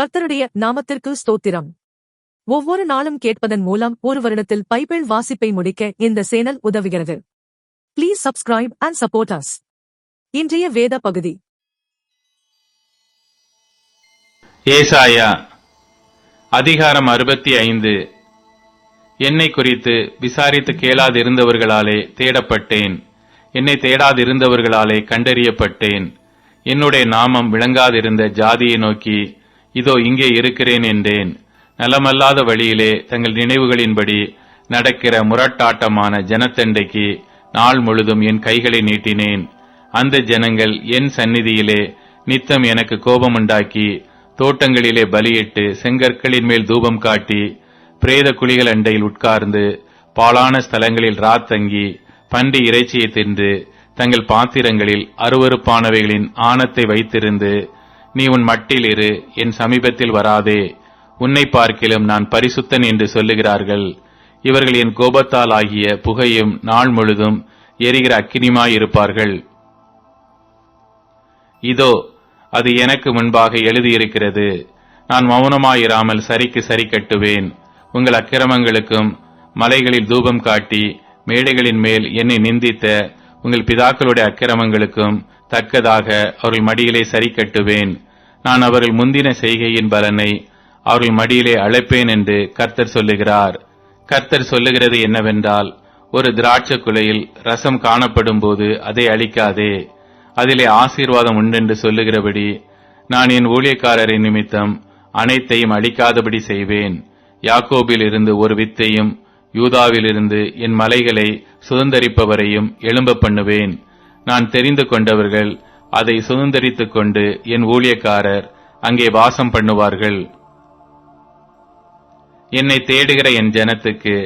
கர்த்தருடைய நாமத்திற்கு ஸ்தோத்திரம். ஒவ்வொரு நாளும் கேட்பதன் மூலம் ஒரு வருடத்தில் பைபிள் வாசிப்பை முடிக்க இந்த சேனல் உதவுகிறது. Please subscribe and support us இன்றைய வேத பகுதி. ஏசாயா அதிகாரம் அறுபத்தி ஐந்து. என்னை குறித்து விசாரித்து கேளாதிருந்தவர்களாலே தேடப்பட்டேன். என்னை தேடாதிருந்தவர்களாலே கண்டறியப்பட்டேன். என்னுடைய நாமம் விளங்காதிருந்த ஜாதியை நோக்கி இதோ இங்கே இருக்கிறேன் என்றேன். நலமல்லாத வழியிலே தங்கள் நினைவுகளின்படி நடக்கிற முரட்டாட்டமான ஜனத்தண்டைக்கு நாள் முழுதும் என் கைகளை நீட்டினேன். அந்த ஜனங்கள் என் சந்நிதியிலே நித்தம் எனக்கு கோபமுண்டாக்கி தோட்டங்களிலே பலியிட்டு செங்கற்களின் மேல் தூபம் காட்டி பிரேத குழிகள் அண்டையில் உட்கார்ந்து பாழான ஸ்தலங்களில் ராத்தங்கி பன்றி இறைச்சியை தின்று தங்கள் பாத்திரங்களில் அருவருப்பானவைகளின் ஆணத்தை வைத்திருந்து நீ உன் மட்டில் இரு என் சமீபத்தில் வராதே. உன்னை பார்க்கிலும் நான் பரிசுத்தன் என்று சொல்லுகிறார்கள். இவர்கள் என் கோபத்தால் ஆகிய புகையும் நாள் முழுதும் எரிகிற அக்கினிமாயிருப்பார்கள் இதோ அது எனக்கு முன்பாக எழுதியிருக்கிறது. நான் மௌனமாயிராமல் சரிக்கு சரி கட்டுவேன். உங்கள் அக்கிரமங்களுக்கும் மலைகளில் தூபம் காட்டி மேடைகளின் மேல் என்னை நிந்தித்த உங்கள் பிதாக்களுடைய அக்கிரமங்களுக்கும் தக்கதாக அவர்கள் மடியிலே சரி கட்டுவேன். நான் அவர்கள் முந்தின செய்கையின் பலனை அவர்கள் மடியிலே அழைப்பேன் என்று கர்த்தர் சொல்லுகிறார். கர்த்தர் சொல்லுகிறது என்னவென்றால் ஒரு திராட்சை குலையில் ரசம் காணப்படும் போது அதை அழிக்காதே. அதிலே ஆசீர்வாதம் உண்டென்று சொல்லுகிறபடி நான் என் ஊழியக்காரரின் நிமித்தம் அனைத்தையும் அழிக்காதபடி செய்வேன். யாக்கோபில் இருந்து ஒரு வித்தையும் யூதாவிலிருந்து என் மலைகளை சுதந்தரிப்பவரையும் எழும்ப பண்ணுவேன். நான் தெரிந்து கொண்டவர்கள் அதை சுதந்திரித்துக் கொண்டு என் ஊழியக்காரர் அங்கே வாசம் பண்ணுவார்கள். என்னை தேடுகிற என் ஜனத்துக்கு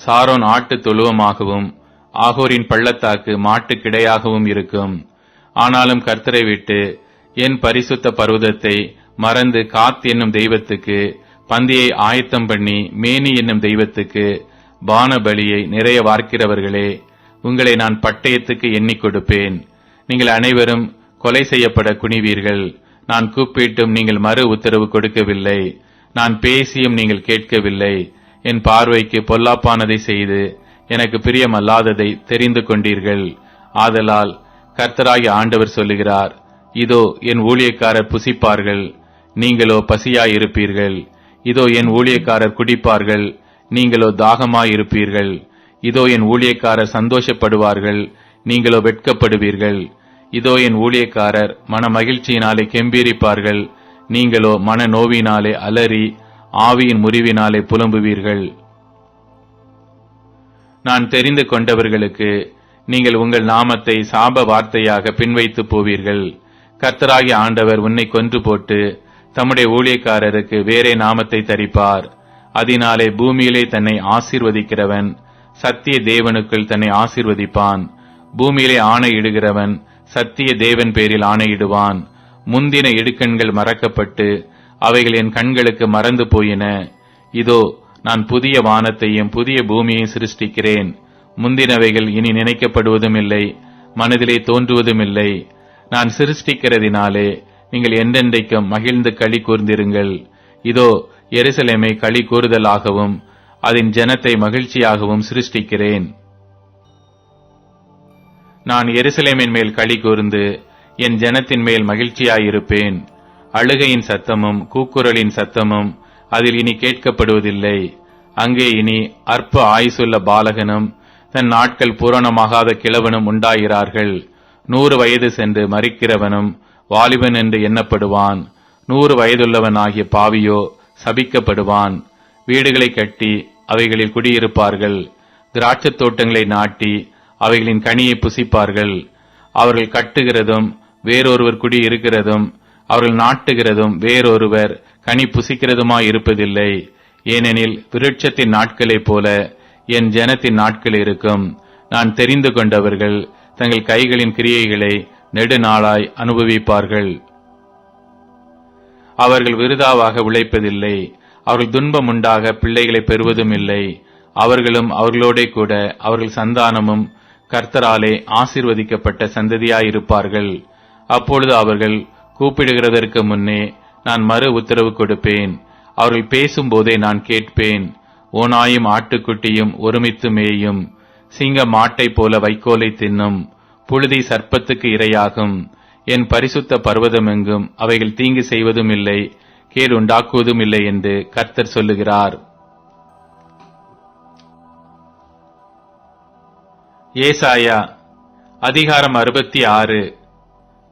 சாரோன் ஆட்டு தொழுவமாகவும் ஆகோரின் பள்ளத்தாக்கு மாட்டு கிடையாகவும் இருக்கும். ஆனாலும் கர்த்தரை விட்டு என் பரிசுத்த பர்வதத்தை மறந்து காத் என்னும் தெய்வத்துக்கு பந்தியை ஆயத்தம் பண்ணி மேனி என்னும் தெய்வத்துக்கு பான பலியை நிறைய வார்க்கிறவர்களே உங்களை நான் பட்டயத்துக்கு எண்ணிக் கொடுப்பேன். நீங்கள் அனைவரும் கொலை செய்யப்பட குனிவீர்கள். நான் கூப்பிட்டும் நீங்கள் மறு உத்தரவு கொடுக்கவில்லை. நான் பேசியும் நீங்கள் கேட்கவில்லை. என் பார்வைக்கு பொல்லாப்பானதை செய்து எனக்கு பிரியமல்லாததை தெரிந்து கொண்டீர்கள். ஆதலால் கர்த்தராகி ஆண்டவர் சொல்லுகிறார் இதோ என் ஊழியக்காரர் புசிப்பார்கள். நீங்களோ பசியாயிருப்பீர்கள். இதோ என் ஊழியக்காரர் குடிப்பார்கள். நீங்களோ தாகமாயிருப்பீர்கள். இதோ என் ஊழியக்காரர் சந்தோஷப்படுவார்கள். நீங்களோ வெட்கப்படுவீர்கள். இதோ என் ஊழியக்காரர் மன மகிழ்ச்சியினாலே கெம்பீரிப்பார்கள். நீங்களோ மன நோவினாலே அலறி ஆவியின் முறிவினாலே புலம்புவீர்கள். நான் தெரிந்து கொண்டவர்களுக்கு நீங்கள் உங்கள் நாமத்தை சாப வார்த்தையாக பின்வைத்து போவீர்கள். கர்த்தராகி ஆண்டவர் உன்னை கொன்று போட்டு தம்முடைய ஊழியக்காரருக்கு வேறே நாமத்தை தரிப்பார். அதனாலே பூமியிலே தன்னை ஆசீர்வதிக்கிறவன் சத்திய தேவனுக்குள் தன்னை ஆசீர்வதிப்பான். பூமியிலே ஆணையிடுகிறவன் சத்திய தேவன் பேரில் ஆணையிடுவான். முந்தின இடுக்கண்கள் மறக்கப்பட்டு அவைகள் என் கண்களுக்கு மறந்து போயின. இதோ நான் புதிய வானத்தையும் புதிய பூமியையும் சிருஷ்டிக்கிறேன். முந்தினவைகள் இனி நினைக்கப்படுவதும் இல்லை மனதிலே தோன்றுவதும் இல்லை நான் சிருஷ்டிக்கிறதினாலே நீங்கள் என்றென்றைக்கும் மகிழ்ந்து களி கூர்ந்திருங்கள். இதோ எருசலேமை களி கூறுதலாகவும் அதன் ஜனத்தை மகிழ்ச்சியாகவும் சிருஷ்டிக்கிறேன். நான் எருசலேமின் மேல் களி கூர்ந்து என் ஜனத்தின் மேல் மகிழ்ச்சியாயிருப்பேன். அழுகையின் சத்தமும் கூக்குரலின் சத்தமும் அதில் இனி கேட்கப்படுவதில்லை. அங்கே இனி அற்ப ஆயுசுள்ள பாலகனும் தன் நாட்கள் பூரணமாகாத கிழவனும் உண்டாகிறார்கள். நூறு வயது சென்று மறிக்கிறவனும் வாலிபன் என்று எண்ணப்படுவான். நூறு வயதுள்ளவன் ஆகிய பாவியோ சபிக்கப்படுவான். வீடுகளை கட்டி அவைகளில் குடியிருப்பார்கள். திராட்சத் தோட்டங்களை நாட்டி அவைகளின் கனியை புசிப்பார்கள். அவர்கள் கட்டுகிறதும் வேறொருவர் குடி இருக்கிறதும் அவர்கள் நாட்டுகிறதும் வேறொருவர் கனி புசிக்கிறதுமாய் இருப்பதில்லை. ஏனெனில் விருட்சத்தின் நாட்களைப் போல என் ஜனத்தின் நாட்கள் இருக்கும். நான் தெரிந்து கொண்டவர்கள் தங்கள் கைகளின் கிரியைகளை நெடுநாளாய் அனுபவிப்பார்கள். அவர்கள் விருதாவாக உழைப்பதில்லை. அவர்கள் துன்பம் உண்டாக பிள்ளைகளை பெறுவதும் இல்லை. அவர்களும் அவர்களோடே கூட அவர்கள் சந்தானமும் கர்த்தராலே ஆசிர்வதிக்கப்பட்ட சந்ததியாயிருப்பார்கள். அப்பொழுது அவர்கள் கூப்பிடுகிறதற்கு முன்னே நான் மறு உத்தரவு கொடுப்பேன். அவர்கள் பேசும்போதே நான் கேட்பேன். ஓனாயும் ஆட்டுக்குட்டியும் ஒருமித்து மேயும். சிங்க மாட்டைப் போல வைக்கோலை தின்னும். புழுதி சர்ப்பத்துக்கு இரையாகும். என் பரிசுத்த பர்வதமெங்கும் அவைகள் தீங்கு செய்வதும் இல்லை கேடு உண்டாக்குவதும் இல்லை என்று கர்த்தர் சொல்லுகிறார். ஏசாயா அதிகாரம் அறுபத்தி ஆறு.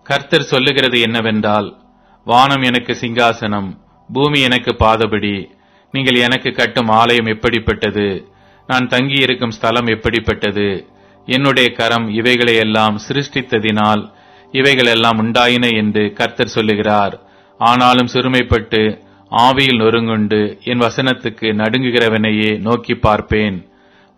கர்த்தர் சொல்லுகிறது என்னவென்றால் வானம் எனக்கு சிங்காசனம் பூமி எனக்கு பாதபடி நீங்கள் எனக்கு கட்டும் ஆலயம் எப்படிப்பட்டது நான் தங்கியிருக்கும் ஸ்தலம் எப்படிப்பட்டது என்னுடைய கரம் இவைகளை எல்லாம் சிருஷ்டித்ததினால் இவைகளெல்லாம் உண்டாயின என்று கர்த்தர் சொல்லுகிறார். ஆனாலும் சிறுமைப்பட்டு ஆவியில் நொறுங்குண்டு என் வசனத்துக்கு நடுங்குகிறவனையே நோக்கி பார்ப்பேன்.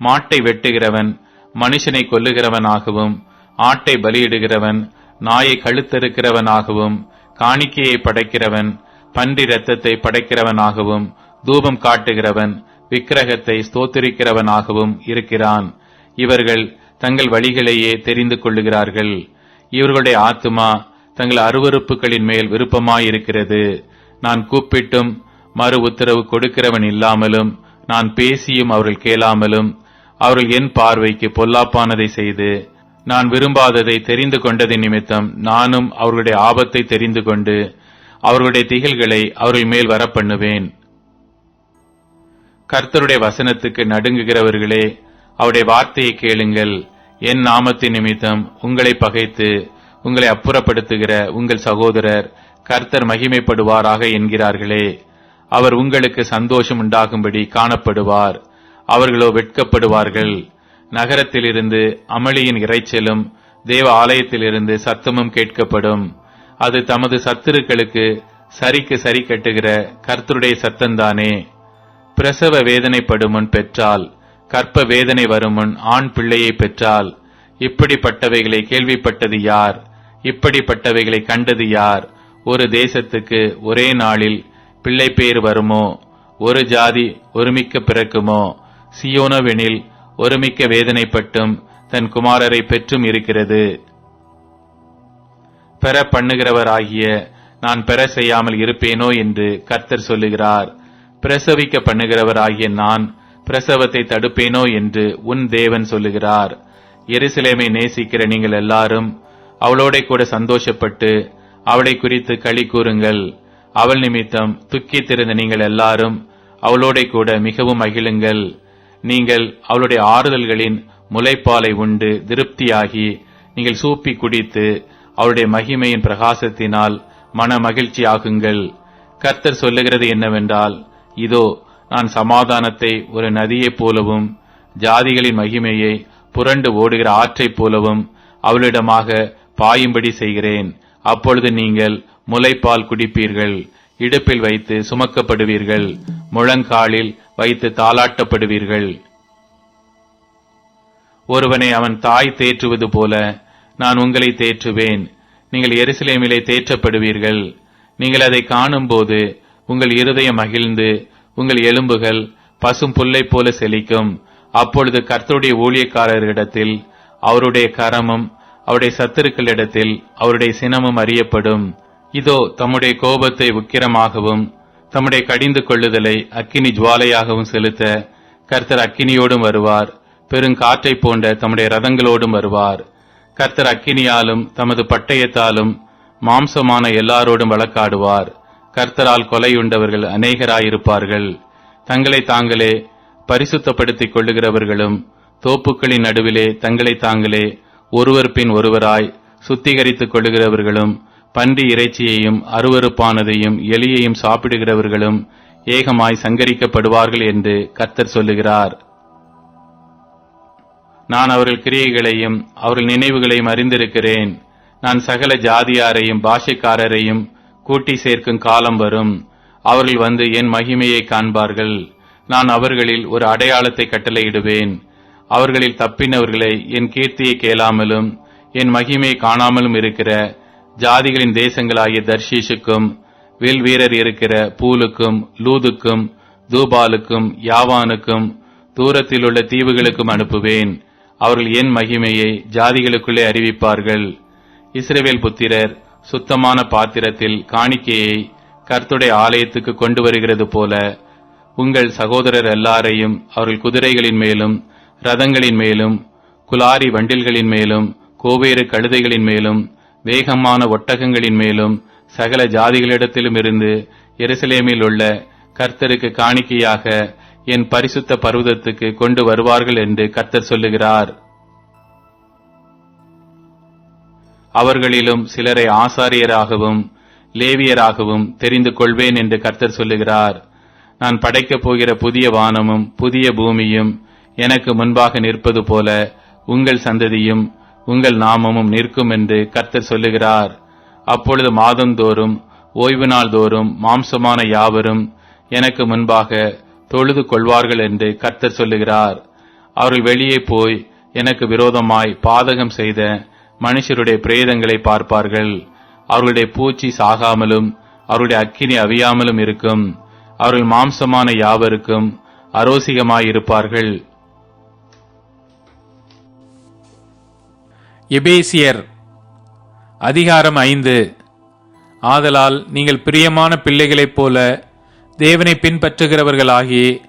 மாட்டை வெட்டுகிறவன் மனுஷனை கொல்லுகிறவனாகவும் ஆட்டை பலியிடுகிறவன் நாயை கழுத்தறுக்கிறவனாகவும் காணிக்கையை படைக்கிறவன் பன்றி இரத்தத்தை படைக்கிறவனாகவும் தூபம் காட்டுகிறவன் விக்கிரகத்தை ஸ்தோத்திரிக்கிறவனாகவும் இருக்கிறான். இவர்கள் தங்கள் வழிகளையே தெரிந்து கொள்ளுகிறார்கள். இவர்களுடைய ஆத்துமா தங்கள் அருவறுப்புகளின் மேல் விருப்பமாயிருக்கிறது. நான் கூப்பிட்டும் மறு உத்தரவு கொடுக்கிறவன் இல்லாமலும் நான் பேசியும் அவர்கள் கேளாமலும் அவர்கள் என் பார்வைக்கு பொல்லாப்பானதை செய்து நான் விரும்பாததை தெரிந்து கொண்டதின் நிமித்தம் நானும் அவர்களுடைய ஆபத்தை தெரிந்து கொண்டு அவர்களுடைய திகழ்களை அவர்கள் மேல் வரப்பண்ணுவேன். கர்த்தருடைய வசனத்துக்கு நடுங்குகிறவர்களே அவருடைய வார்த்தையை கேளுங்கள். என் நாமத்தின் நிமித்தம் உங்களை பகைத்து உங்களை அப்புறப்படுத்துகிற உங்கள் சகோதரர் கர்த்தர் மகிமைப்படுவாராக என்கிறார்களே. அவர் உங்களுக்கு சந்தோஷம் உண்டாகும்படி காணப்படுவார். அவர்களோ வெட்கப்படுவார்கள். நகரத்திலிருந்து அமளியின் இறைச்சலும் தேவ ஆலயத்திலிருந்து சத்தமும் கேட்கப்படும். அது தமது சத்துருக்களுக்கு சரிக்கு சரி கட்டுகிற கர்த்தருடைய சத்தந்தானே பிரசவ வேதனைப்படும் முன் பெற்றால் கற்ப வேதனை வரும் முன் ஆண் பிள்ளையை பெற்றால் இப்படிப்பட்டவைகளை கேள்விப்பட்டது யார்? இப்படிப்பட்டவைகளை கண்டது யார்? ஒரு தேசத்துக்கு ஒரே நாளில் பிள்ளை பேர் வருமோ? ஒரு ஜாதி ஒருமிக்க பிறக்குமோ? சியோனவெனில் ஒருமிக்க வேதனைப்பட்டும் தன் குமாரரை பெற்றும் இருக்கிறது. பெற பண்ணுகிறவராகிய நான் பெற செய்யாமல் இருப்பேனோ என்று கர்த்தர் சொல்லுகிறார். பிரசவிக்க பண்ணுகிறவராகிய நான் பிரசவத்தை தடுப்பேனோ என்று உன் தேவன் சொல்லுகிறார். எருசலேமை நேசிக்கிற நீங்கள் எல்லாரும் அவளோட கூட சந்தோஷப்பட்டு அவளை குறித்து களி கூறுங்கள். அவள் நிமித்தம் துக்கித்திருந்த நீங்கள் எல்லாரும் அவளோட கூட மிகவும் மகிழுங்கள். நீங்கள் அவளுடைய ஆறுதல்களின் முளைப்பாலை உண்டு திருப்தியாகி நீங்கள் சூப்பி குடித்து அவருடைய மகிமையின் பிரகாசத்தினால் மன மகிழ்ச்சி ஆகுங்கள் கர்த்தர் சொல்லுகிறது என்னவென்றால் இதோ நான் சமாதானத்தை ஒரு நதியைப் போலவும் ஜாதிகளின் மகிமையை புரண்டு ஓடுகிற ஆற்றைப் போலவும் அவளிடமாக பாயும்படி செய்கிறேன். அப்பொழுது நீங்கள் முளைப்பால் குடிப்பீர்கள் இடுப்பில் வைத்து சுமக்கப்படுவீர்கள் முழங்காலில் வைத்து தாளாட்டப்படுவீர்கள். ஒருவனை அவன் தாய் தேற்றுவது போல நான் உங்களை தேற்றுவேன். நீங்கள் எருசலேமிலே தேற்றப்படுவீர்கள். நீங்கள் அதை காணும்போது உங்கள் இருதயம் மகிழ்ந்து உங்கள் எலும்புகள் பசும் புல்லை போல செழிக்கும். அப்பொழுது கர்த்தருடைய ஊழியக்காரர்களிடத்தில் அவருடைய கரமும் அவருடைய சத்துருக்களிடத்தில் அவருடைய சினமும் அறியப்படும். இதோ தம்முடைய கோபத்தை உக்கிரமாகவும் தம்முடைய கடிந்து கொள்ளுதலை அக்கினி ஜுவாலையாகவும் செலுத்த கர்த்தர் அக்கினியோடும் வருவார். பெருங்காற்றை போன்ற தம்முடைய ரதங்களோடும் வருவார். கர்த்தர் அக்கினியாலும் தமது பட்டயத்தாலும் மாம்சமான எல்லாரோடும் வழக்காடுவார். கர்த்தரால் கொலையுண்டவர்கள் அநேகராயிருப்பார்கள். தங்களை தாங்களே பரிசுத்தப்படுத்திக் கொள்ளுகிறவர்களும் தோப்புக்களின் நடுவிலே தங்களை தாங்களே ஒருவர் பின் ஒருவராய் சுத்திகரித்துக் கொள்ளுகிறவர்களும் பன்றி இறைச்சியையும் அருவருப்பானதையும் எலியையும் சாப்பிடுகிறவர்களும் ஏகமாய் சங்கரிக்கப்படுவார்கள் என்று கர்த்தர் சொல்லுகிறார். நான் அவர்கள் கிரியைகளையும் அவர்கள் நினைவுகளையும் அறிந்திருக்கிறேன். நான் சகல ஜாதியாரையும் பாஷைக்காரரையும் கூட்டி சேர்க்கும் காலம் வரும். அவர்கள் வந்து என் மகிமையை காண்பார்கள். நான் அவர்களில் ஒரு அடையாளத்தை கட்டளையிடுவேன். அவர்களில் தப்பினவர்களை என் கீர்த்தியை கேளாமலும் என் மகிமையை காணாமலும் இருக்கிற ஜாதிகளின் தேசங்களாகிய தர்ஷீஷுக்கும் வில் வீரர் இருக்கிற பூலுக்கும் லூதுக்கும் தூபாலுக்கும் யாவானுக்கும் தூரத்தில் உள்ள தீவுகளுக்கும் அனுப்புவேன். அவர்கள் என் மகிமையை ஜாதிகளுக்குள்ளே அறிவிப்பார்கள். இஸ்ரேவேல் புத்திரர் சுத்தமான பாத்திரத்தில் காணிக்கையை கர்த்துடைய ஆலயத்துக்கு கொண்டு வருகிறது போல உங்கள் சகோதரர் எல்லாரையும் அவர்கள் குதிரைகளின் மேலும் ரதங்களின் மேலும் குலாரி வண்டில்களின் மேலும் கோவேறு கழுதைகளின் மேலும் வேகமான ஒட்டகங்களின் மேலும் சகல ஜாதிகளிடத்திலும் இருந்து எருசலேமில் உள்ள கர்த்தருக்கு காணிக்கையாக என் பரிசுத்த பர்வதத்துக்கு கொண்டு வருவார்கள் என்று கர்த்தர் சொல்லுகிறார். அவர்களிலும் சிலரை ஆசாரியராகவும் லேவியராகவும் தெரிந்து கொள்வேன் என்று கர்த்தர் சொல்லுகிறார். நான் படைக்கப் போகிற புதிய வானமும் புதிய பூமியும் எனக்கு முன்பாக நிற்பது போல உங்கள் சந்ததியும் உங்கள் நாமமும் நிற்கும் என்று கர்த்தர் சொல்லுகிறார். அப்பொழுது மாதந்தோறும் ஓய்வு நாள் தோறும் மாம்சமான யாவரும் எனக்கு முன்பாக தொழுது கொள்வார்கள் என்று கர்த்தர் சொல்லுகிறார். அவர்கள் வெளியே போய் எனக்கு விரோதமாய் பாதகம் செய்த மனுஷருடைய பிரேதங்களை பார்ப்பார்கள். அவர்களுடைய பூச்சி சாகாமலும் அவருடைய அக்கினி அவியாமலும் இருக்கும். அவர்கள் மாம்சமான யாவருக்கும் அரோசிகமாயிருப்பார்கள். எபேசியர் அதிகாரம் ஐந்து. ஆதலால் நீங்கள் பிரியமான பிள்ளைகளைப் போல தேவனை பின்பற்றுகிறவர்களாகி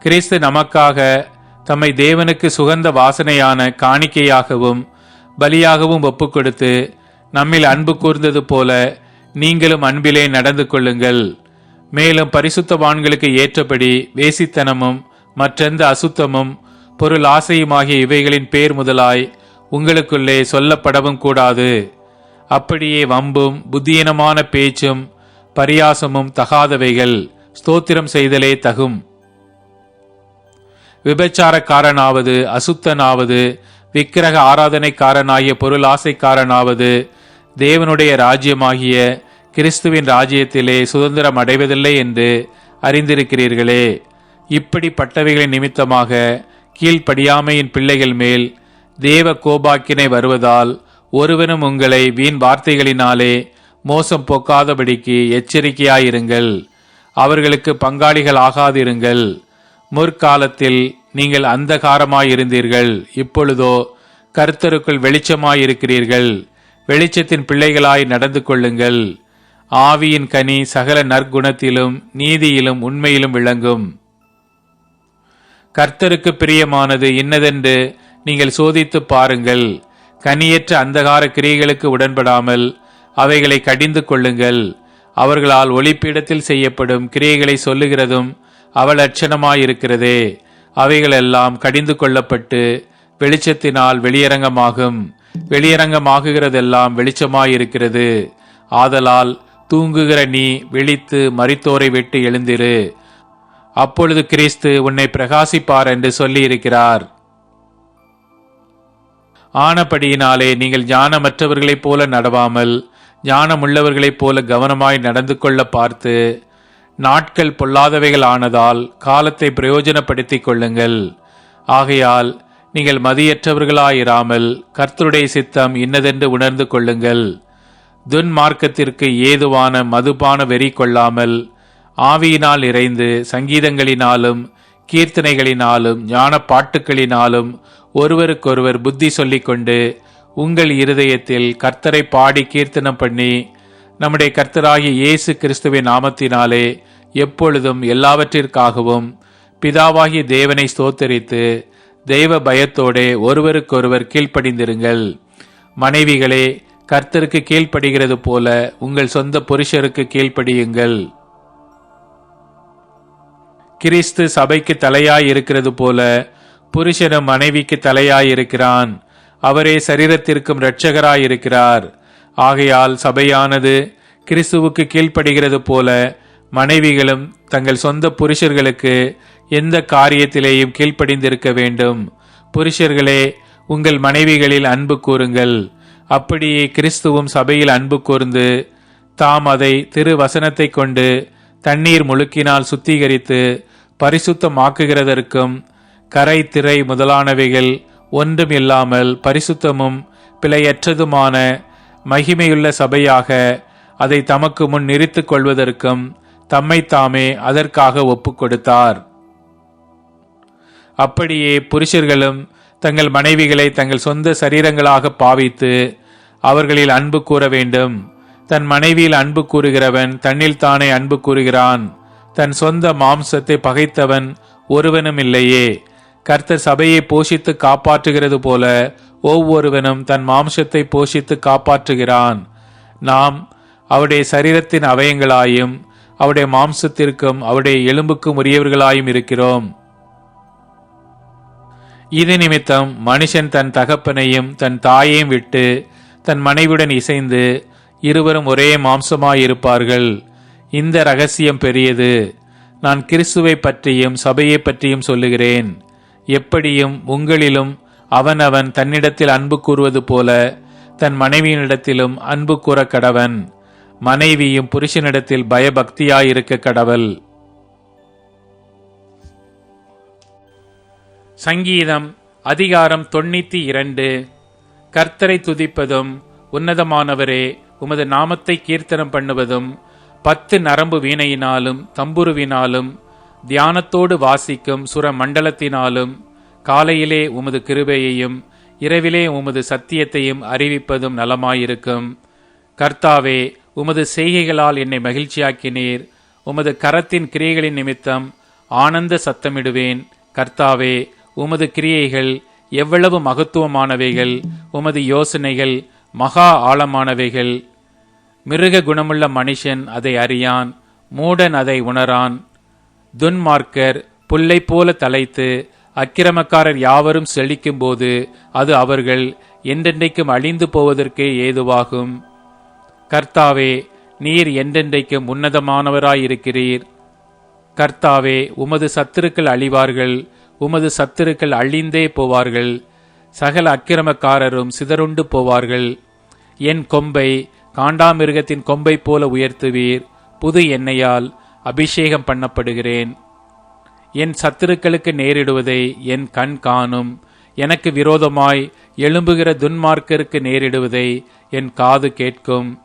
கிறிஸ்து நமக்காக தம்மை தேவனுக்கு சுகந்த வாசனையான காணிக்கையாகவும் பலியாகவும் ஒப்புக்கொடுத்து நம்மில் அன்பு கூர்ந்தது போல நீங்களும் அன்பிலே நடந்து கொள்ளுங்கள். மேலும் பரிசுத்தவான்களுக்கு ஏற்றபடி வேசித்தனமும் மற்றெந்த அசுத்தமும் பொருள் ஆசையுமாகிய இவைகளின் பேர் முதலாய் உங்களுக்குள்ளே சொல்லப்படவும் கூடாது. அப்படியே வம்பும் புத்தியனமான பேச்சும் பரியாசமும் தகாதவைகள் ஸ்தோத்திரம் செய்தலே தகும். விபச்சாரக்காரனாவது அசுத்தனாவது விக்கிரக ஆராதனைக்காரனாகிய பொருள் ஆசைக்காரனாவது தேவனுடைய ராஜ்யமாகிய கிறிஸ்துவின் ராஜ்யத்திலே சுதந்திரம் அடைவதில்லை என்று அறிந்திருக்கிறீர்களே. இப்படிப்பட்டவைகளின் நிமித்தமாக கீழ்ப்படியாமையின் பிள்ளைகள் மேல் தேவ கோபாக்கினை வருவதால் ஒருவனும் உங்களை வீண் வார்த்தைகளினாலே மோசம் போக்காதபடிக்கு எச்சரிக்கையாயிருங்கள். அவர்களுக்கு பங்காளிகள் ஆகாதிருங்கள். முற்காலத்தில் நீங்கள் அந்தகாரமாயிருந்தீர்கள். இப்பொழுதோ கர்த்தருக்குள் வெளிச்சமாயிருக்கிறீர்கள். வெளிச்சத்தின் பிள்ளைகளாய் நடந்து கொள்ளுங்கள் ஆவியின் கனி சகல நற்குணத்திலும் நீதியிலும் உண்மையிலும் விளங்கும். கர்த்தருக்கு பிரியமானது இன்னதென்று நீங்கள் சோதித்து பாருங்கள். கனியற்ற அந்தகார கிரியைகளுக்கு உடன்படாமல் அவைகளை கடிந்து கொள்ளுங்கள். அவர்களால் ஒளிப்பீடத்தில் செய்யப்படும் கிரியைகளை சொல்லுகிறதும் அவலட்சணமாயிருக்கிறதே அவைகளெல்லாம் கடிந்து கொள்ளப்பட்டு வெளிச்சத்தினால் வெளியரங்கமாகும். வெளியரங்கமாகுகிறதெல்லாம் வெளிச்சமாயிருக்கிறது. ஆதலால் தூங்குகிற நீ விழித்து மறித்தோரை விட்டு எழுந்திரு. அப்பொழுது கிறிஸ்து உன்னை பிரகாசிப்பார் என்று சொல்லியிருக்கிறார். ஆனபடியினாலே நீங்கள் ஞானமற்றவர்களைப் போல நடவாமல் ஞானமுள்ளவர்களைப் போல கவனமாய் நடந்து கொள்ள பார்த்து நாட்கள் பொல்லாதவைகள் ஆனதால் காலத்தை பிரயோஜனப்படுத்திக் கொள்ளுங்கள். ஆகையால் நீங்கள் மதியற்றவர்களாயிராமல் கர்த்தருடைய சித்தம் இன்னதென்று உணர்ந்து கொள்ளுங்கள். துன்மார்க்கத்திற்கு ஏதுவான மதுபான வெறி கொள்ளாமல் ஆவியினால் இறைந்து சங்கீதங்களினாலும் கீர்த்தனைகளினாலும் ஞான பாட்டுகளினாலும் ஒருவருக்கொருவர் புத்தி சொல்லிக்கொண்டு உங்கள் இருதயத்தில் கர்த்தரை பாடி கீர்த்தனம் பண்ணி நம்முடைய கர்த்தராகிய இயேசு கிறிஸ்துவின் நாமத்தினாலே எப்பொழுதும் எல்லாவற்றிற்காகவும் பிதாவாகிய தேவனை ஸ்தோத்தரித்து தெய்வ பயத்தோடே ஒருவருக்கொருவர் கீழ்ப்படிந்திருங்கள். மனைவிகளே கர்த்தருக்கு கீழ்ப்படுகிறது போல உங்கள் சொந்த புருஷருக்கு கீழ்ப்படியுங்கள். கிறிஸ்து சபைக்கு தலையாய் இருக்கிறது போல புருஷனும் மனைவிக்கு தலையாயிருக்கிறான். அவரே சரீரத்திற்கும் இரட்சகராயிருக்கிறார். ஆகையால் சபையானது கிறிஸ்துவுக்கு கீழ்ப்படுகிறது போல மனைவிகளும் தங்கள் சொந்த புருஷர்களுக்கு எந்த காரியத்திலேயும் கீழ்ப்படிந்திருக்க வேண்டும். புருஷர்களே உங்கள் மனைவிகளில் அன்பு கூறுங்கள். அப்படியே கிறிஸ்துவும் சபையில் அன்பு கூர்ந்து தாம் அதை திரு வசனத்தை கொண்டு தண்ணீர் முழுக்கினால் சுத்திகரித்து பரிசுத்தமாக்குகிறதற்கும் கரை திரை முதலானவைகள் ஒன்றும் இல்லாமல் பரிசுத்தமும் பிழையற்றதுமான மகிமையுள்ள சபையாக அதை தமக்கு முன் நிறுத்திக் கொள்வதற்கும் தம்மை தாமே அதற்காக ஒப்புக் கொடுத்தார் அப்படியே புருஷர்களும் தங்கள் மனைவிகளை தங்கள் சொந்த சரீரங்களாக பாவித்து அவர்களில் அன்பு கூற வேண்டும். தன் மனைவியில் அன்பு கூறுகிறவன் தன்னில் தானே அன்பு கூறுகிறான். தன் சொந்த மாம்சத்தை பகைத்தவன் ஒருவனும் இல்லையே. கர்த்தர் சபையை போஷித்து காப்பாற்றுகிறது போல ஒவ்வொருவனும் தன் மாம்சத்தை போஷித்து காப்பாற்றுகிறான். நாம் அவருடைய சரீரத்தின் அவயங்களாயும் அவருடைய மாம்சத்திற்கும் அவருடைய எலும்புக்கும் உரியவர்களாயும் இருக்கிறோம். இது நிமித்தம் மனுஷன் தன் தகப்பனையும் தன் தாயையும் விட்டு தன் மனைவியுடன் இசைந்து இருவரும் ஒரே மாம்சமாயிருப்பார்கள். இந்த ரகசியம் பெரியது. நான் கிறிஸ்துவை பற்றியும் சபையை பற்றியும் சொல்லுகிறேன். எப்படியும் உங்களிலும் அவனவன் தன்னிடத்தில் அன்பு கூறுவது போல தன் மனைவியினிடத்திலும் அன்பு கூற கடவன். மனைவியும் புருஷனிடத்தில் பயபக்தியாயிருக்க கடவுள். சங்கீதம் அதிகாரம் தொண்ணூத்தி இரண்டு. கர்த்தரை துதிப்பதும் உன்னதமானவரே உமது நாமத்தை கீர்த்தனம் பண்ணுவதும் பத்து நரம்பு வீணையினாலும் தம்புருவினாலும் தியானத்தோடு வாசிக்கும் சுர மண்டலத்தினாலும் காலையிலே உமது கிருபையையும் இரவிலே உமது சத்தியத்தையும் அறிவிப்பதும் நலமாயிருக்கும். கர்த்தாவே உமது செய்கைகளால் என்னை மகிழ்ச்சியாக்கினீர். உமது கரத்தின் கிரியைகளின் நிமித்தம் ஆனந்த சத்தமிடுவேன். கர்த்தாவே உமது கிரியைகள் எவ்வளவு மகத்துவமானவைகள். உமது யோசனைகள் மகா ஆழமானவைகள். மிருக குணமுள்ள மனுஷன் அதை அறியான். மூடன் அதை உணரான். துன்மார்க்கர் புல்லை போல தலைத்து அக்கிரமக்காரர் யாவரும் செழிக்கும்போது அது அவர்கள் என்றென்றைக்கும் அழிந்து போவதற்கே ஏதுவாகும். கர்த்தாவே நீர் என்றென்றைக்கும் உன்னதமானவராயிருக்கிறீர். கர்த்தாவே உமது சத்துருக்கள் அழிவார்கள் உமது சத்துருக்கள் அழிந்தே போவார்கள் சகல அக்கிரமக்காரரும் சிதறுண்டு போவார்கள். என் கொம்பை காண்டாமிருகத்தின் கொம்பை போல உயர்த்துவீர் புது எண்ணெயால் அபிஷேகம் பண்ணப்படுகிறேன். என் சத்துருக்களுக்கு நேரிடுவதை என் கண் காணும். எனக்கு விரோதமாய் எழும்புகிற துன்மார்க்கருக்கு நேரிடுவதை என் காது கேட்கும்.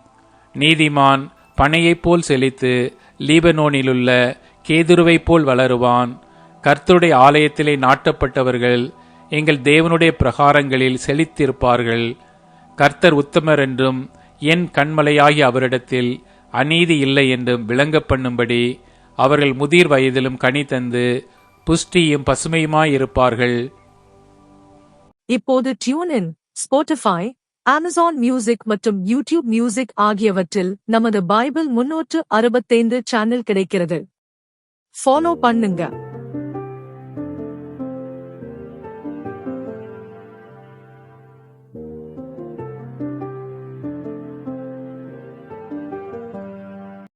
நீதிமான் பனையைப் போல் செழித்து லீபனோனிலுள்ள கேதுருவைப் போல் வளருவான். கர்த்தருடைய ஆலயத்திலே நாட்டப்பட்டவர்கள் எங்கள் தேவனுடைய பிரகாரங்களில் செழித்திருப்பார்கள். கர்த்தர் உத்தமர் என்றும் என் கண்மலையாகி அவரிடத்தில் அநீதி இல்லை என்றும் விளங்க பண்ணும்படி அவர்கள் முதிர் வயதிலும் கனி தந்து புஷ்டியும் பசுமையுமாயிருப்பார்கள் இப்போது டியூன் ஸ்போட்டிஃபை அமேசான் மியூசிக் மற்றும் யூடியூப் மியூசிக் ஆகியவற்றில் நமது பைபிள் முன்னூற்று அறுபத்தைந்து சேனல் கிடைக்கிறது. ஃபாலோ பண்ணுங்க.